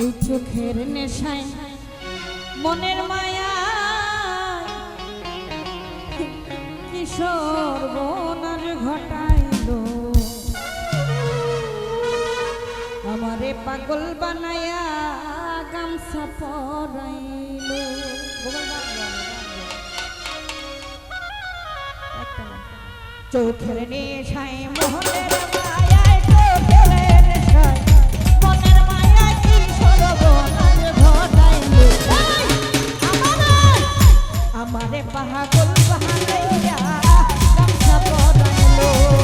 এই চোখের নেশায়, মনের মায়া, কিশোর বোনার ঘটাইল। আমারে পাগল বানায়া গামছা পরাইল। চোখের নেশায় মোহনের পাহাগল পাহাড়াইয়া গামছা পরাইলো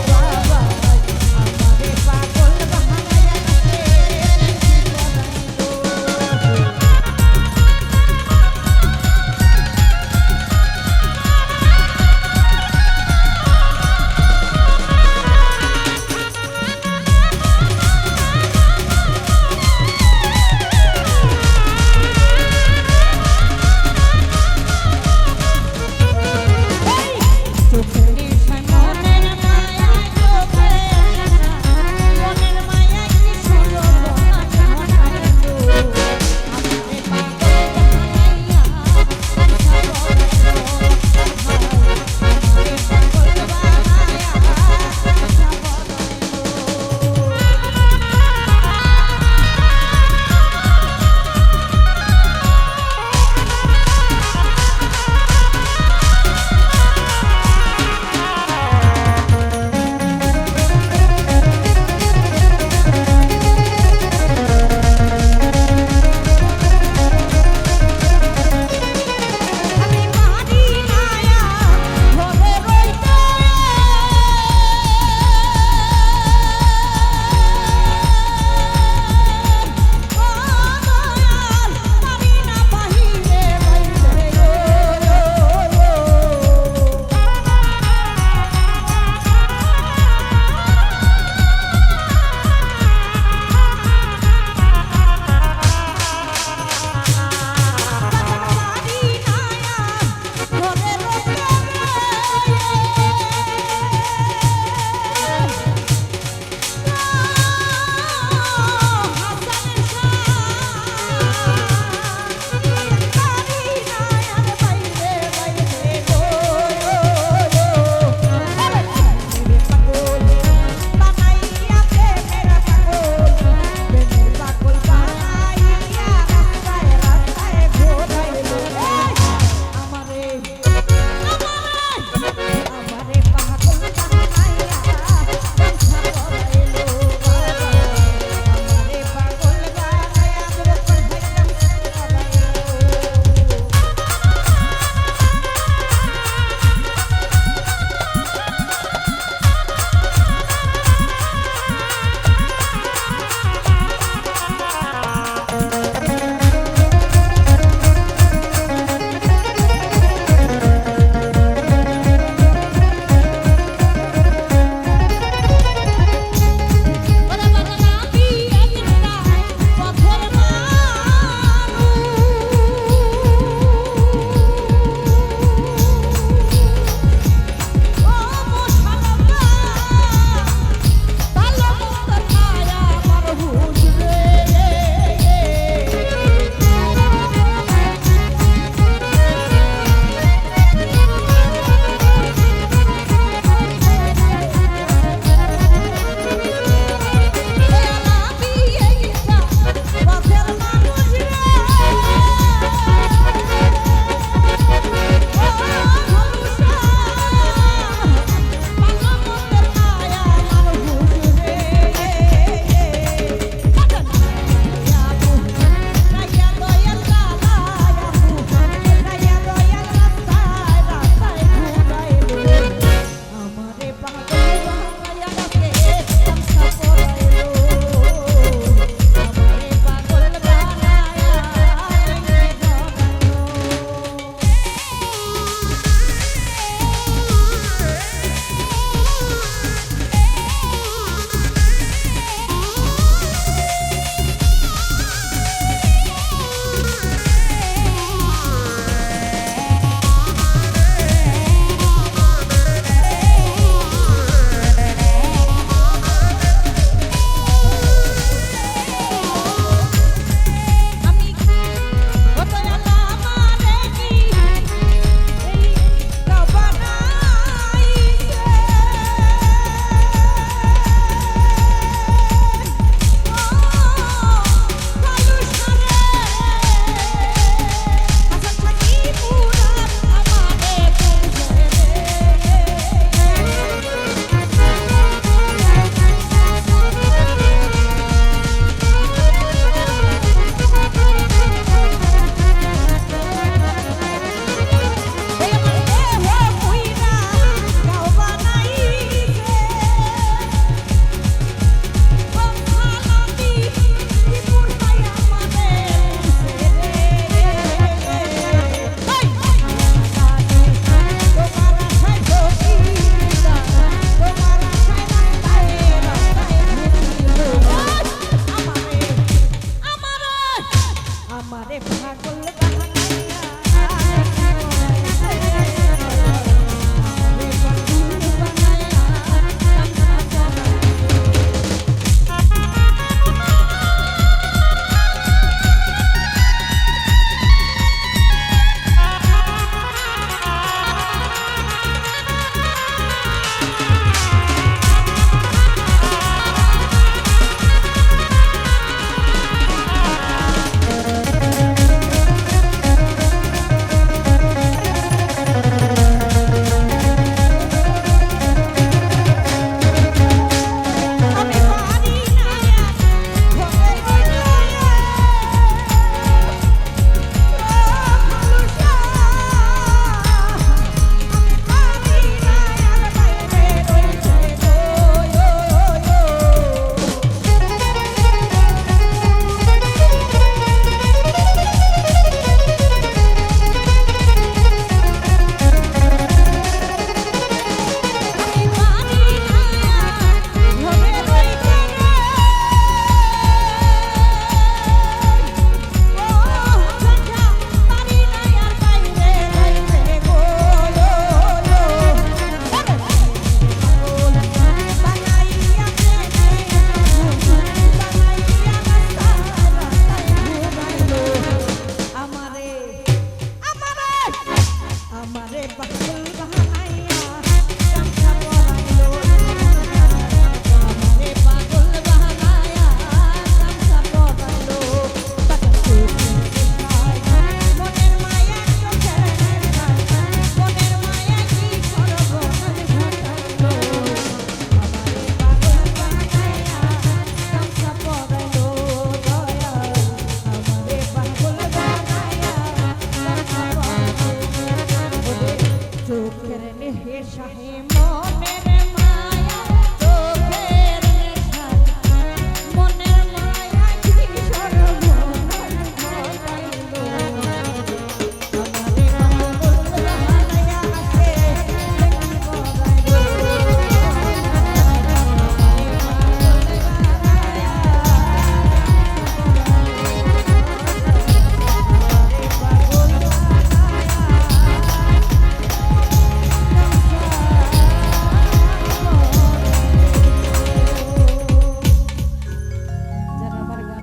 আমারে বাহুল বাহানাই